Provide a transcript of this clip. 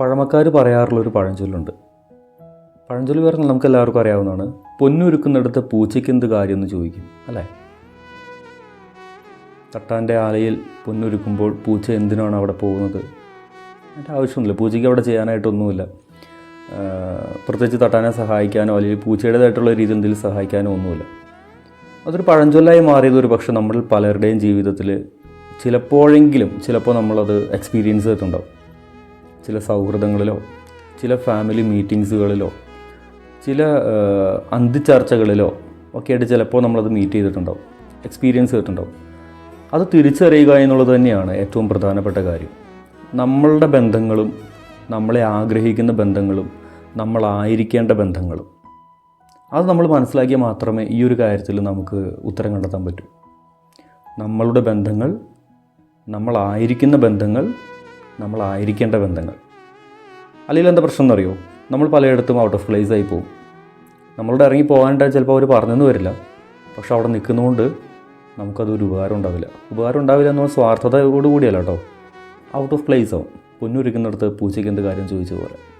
പഴമക്കാർ പറയാറുള്ളൊരു പഴഞ്ചൊല്ലുണ്ട്. പഴഞ്ചൊല്ല് പറഞ്ഞാൽ നമുക്ക് എല്ലാവർക്കും അറിയാവുന്നതാണ്. പൊന്നുരുക്കുന്നിടത്ത് പൂച്ചയ്ക്ക് എന്ത് കാര്യം എന്ന് ചോദിക്കും അല്ലേ? തട്ടാന്റെ ആലയിൽ പൊന്നൊരുക്കുമ്പോൾ പൂച്ച എന്തിനാണ് അവിടെ പോകുന്നത്? അതിന്റെ ആവശ്യമൊന്നുമില്ല. പൂച്ചയ്ക്ക് അവിടെ ചെയ്യാനായിട്ടൊന്നുമില്ല. പ്രത്യേകിച്ച് തട്ടാനെ സഹായിക്കാനോ അല്ലെങ്കിൽ പൂച്ചയുടേതായിട്ടുള്ള രീതിയിൽ എന്തെങ്കിലും സഹായിക്കാനോ ഒന്നുമില്ല. അതൊരു പഴഞ്ചൊല്ലായി മാറിയത് ഒരു പക്ഷേ നമ്മൾ പലരുടെയും ജീവിതത്തിൽ ചിലപ്പോഴെങ്കിലും ചിലപ്പോൾ നമ്മളത് എക്സ്പീരിയൻസ് ചെയ്തിട്ടുണ്ടാവും. ചില സൗഹൃദങ്ങളിലോ ചില ഫാമിലി മീറ്റിങ്സുകളിലോ ചില അന്തിച്ചർച്ചകളിലോ ഒക്കെ ആയിട്ട് ചിലപ്പോൾ നമ്മളത് മീറ്റ് ചെയ്തിട്ടുണ്ടാവും എക്സ്പീരിയൻസ് ചെയ്തിട്ടുണ്ടാവും. അത് തിരിച്ചറിയുക എന്നുള്ളത് തന്നെയാണ് ഏറ്റവും പ്രധാനപ്പെട്ട കാര്യം. നമ്മളുടെ ബന്ധങ്ങളും നമ്മളെ ആഗ്രഹിക്കുന്ന ബന്ധങ്ങളും നമ്മളായിരിക്കേണ്ട ബന്ധങ്ങളും അത് നമ്മൾ മനസ്സിലാക്കിയാൽ മാത്രമേ ഈ ഒരു കാര്യത്തിൽ നമുക്ക് ഉത്തരം കണ്ടെത്താൻ പറ്റൂ. നമ്മളുടെ ബന്ധങ്ങൾ നമ്മളായിരിക്കുന്ന ബന്ധങ്ങൾ നമ്മളായിരിക്കേണ്ട ബന്ധങ്ങൾ. അല്ലെങ്കിൽ എന്താ പ്രശ്നം എന്നറിയോ? നമ്മൾ പലയിടത്തും ഔട്ട് ഓഫ് പ്ലേസ് ആയി പോകും നമ്മളോട് ഇറങ്ങി പോകാനായിട്ട് ചിലപ്പോൾ അവർ പറഞ്ഞെന്ന് വരില്ല. പക്ഷെ അവിടെ നിൽക്കുന്നതുകൊണ്ട് നമുക്കതൊരു ഉപകാരം ഉണ്ടാവില്ല. ഉപകാരം ഉണ്ടാവില്ല എന്നുള്ള സ്വാർത്ഥതയോട് കൂടിയല്ല കേട്ടോ. ഔട്ട് ഓഫ് പ്ലേസ് ആവും. പൊന്നുരുക്കുന്നിടത്ത് പൂച്ചയ്ക്ക് എന്ത് കാര്യം ചോദിച്ച പോലെ.